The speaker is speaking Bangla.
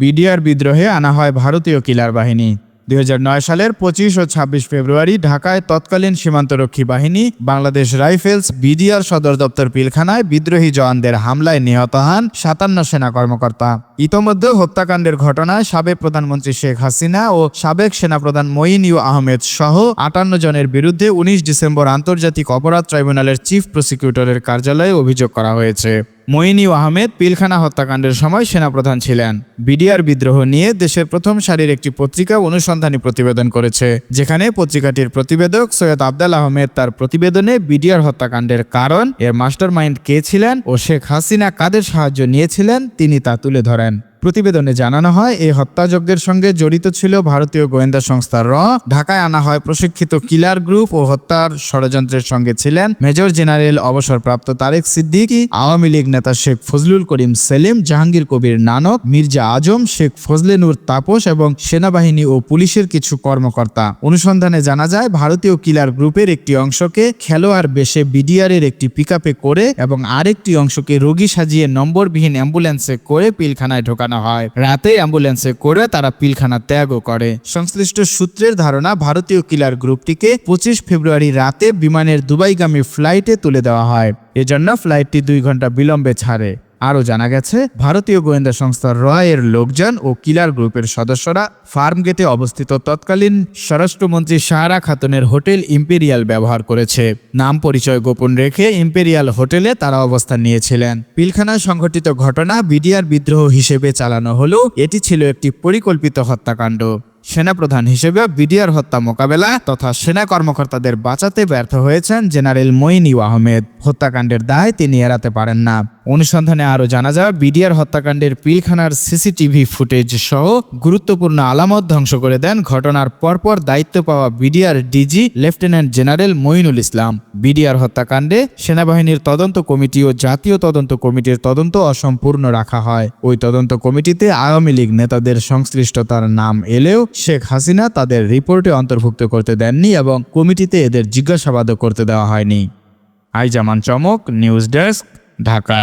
বিডিআর বিদ্রোহে আনা হয় ভারতীয় কিলার বাহিনী। দুই হাজার নয় সালের পঁচিশ ও ছাব্বিশ ফেব্রুয়ারি ঢাকায় তৎকালীন সীমান্তরক্ষী বাহিনী, বাংলাদেশ রাইফেলস বিডিআর সদর দপ্তর পিলখানায় বিদ্রোহী জওয়ানদের হামলায় নিহত হন সাতান্ন সেনা কর্মকর্তা। ইতোমধ্যে হত্যাকাণ্ডের ঘটনায় সাবেক প্রধানমন্ত্রী শেখ হাসিনা ও সাবেক সেনাপ্রধান মঈন ইউ আহমেদ সহ আটান্ন জনের বিরুদ্ধে উনিশ ডিসেম্বর আন্তর্জাতিক অপরাধ ট্রাইব্যুনালের চিফ প্রসিকিউটরের কার্যালয়ে অভিযোগ করা হয়েছে। মঈনিউ আহমেদ পিলখানা হত্যাকাণ্ডের সময় সেনাপ্রধান ছিলেন। বিডিআর বিদ্রোহ নিয়ে দেশের প্রথম সারির একটি পত্রিকা অনুসন্ধানী প্রতিবেদন করেছে। যেখানে পত্রিকাটির প্রতিবেদক সৈয়দ আবদাল আহমেদ তার প্রতিবেদনে বিডিআর হত্যাকাণ্ডের কারণ, এর মাস্টার মাইন্ড কে ছিলেন ও শেখ হাসিনা কাদের সাহায্য নিয়েছিলেন তিনি তা তুলে ধরেন। প্রতিবেদনে জানানো হয়, এই হত্যাযজ্ঞের সঙ্গে জড়িত ছিল ভারতীয় গোয়েন্দা সংস্থা র। ঢাকায় আনা হয় প্রশিক্ষিত কিলার গ্রুপ ও হত্যার ষড়যন্ত্রের সঙ্গে ছিলেন মেজর জেনারেল অবসরপ্রাপ্ত তারেক সিদ্দিকী, আওয়ামী লীগ নেতা শেখ ফজলুল করিম সেলিম, জাহাঙ্গীর কবির নানক, মির্জা আজম, শেখ ফজলে নূর তাপস এবং সেনাবাহিনী ও পুলিশের কিছু কর্মকর্তা। অনুসন্ধানে জানা যায়, ভারতীয় কিলার গ্রুপের একটি অংশকে খেলোয়াড় বেশে বিডিআরের একটি পিকআপে করে এবং আরেকটি অংশকে রোগী সাজিয়ে নম্বরবিহীন অ্যাম্বুলেন্সে করে পিলখানায় ঢোকানো হয়। রাতে অ্যাম্বুলেন্সে করে তারা পিলখানা ত্যাগও করে। সংশ্লিষ্ট সূত্রের ধারণা, ভারতীয় কিলার গ্রুপটিকে পঁচিশ ফেব্রুয়ারি রাতে বিমানের দুবাইগামী ফ্লাইটে তুলে দেওয়া হয়। এজন্য ফ্লাইটটি দুই ঘণ্টা বিলম্বে ছাড়ে। আরও জানা গেছে, ভারতীয় গোয়েন্দা সংস্থা রয়ের লোকজন ও কিলার গ্রুপের সদস্যরা ফার্ম গেটে অবস্থিত তৎকালীন স্বরাষ্ট্রমন্ত্রী সাহারা খাতুনের হোটেল ইম্পেরিয়াল ব্যবহার করেছে। নাম পরিচয় গোপন রেখে ইম্পেরিয়াল হোটেলে তারা অবস্থান নিয়েছিলেন। পিলখানায় সংঘটিত ঘটনা বিডিআর বিদ্রোহ হিসেবে চালানো হলেও এটি ছিল একটি পরিকল্পিত হত্যাকাণ্ড। সেনাপ্রধান হিসেবে বিডিআর হত্যা মোকাবেলা তথা সেনা কর্মকর্তাদের বাঁচাতে ব্যর্থ হয়েছেন জেনারেল মঈনিউ আহমেদ। হত্যাকাণ্ডের দায় তিনি এড়াতে পারেন না। অনুসন্ধানে আরও জানা যায়, বিডিআর হত্যাকাণ্ডের পিলখানার সিসিটিভি ফুটেজ সহ গুরুত্বপূর্ণ আলামত ধ্বংস করে দেন ঘটনার পরপর দায়িত্ব পাওয়া BDR DG lieutenant general Moinul Islam. BDR হত্যাকাণ্ডে সেনাবাহিনীর তদন্ত কমিটি ও জাতীয় তদন্ত কমিটির তদন্ত অসম্পূর্ণ রাখা হয়। ওই তদন্ত কমিটিতে আওয়ামী লীগ নেতাদের সংশ্লিষ্টতার নাম এলেও শেখ হাসিনা তাদের রিপোর্টে অন্তর্ভুক্ত করতে দেননি এবং কমিটিতে এদের জিজ্ঞাসাবাদও করতে দেওয়া হয়নি। আইজামান চমক, নিউজ ডেস্ক ঢাকা।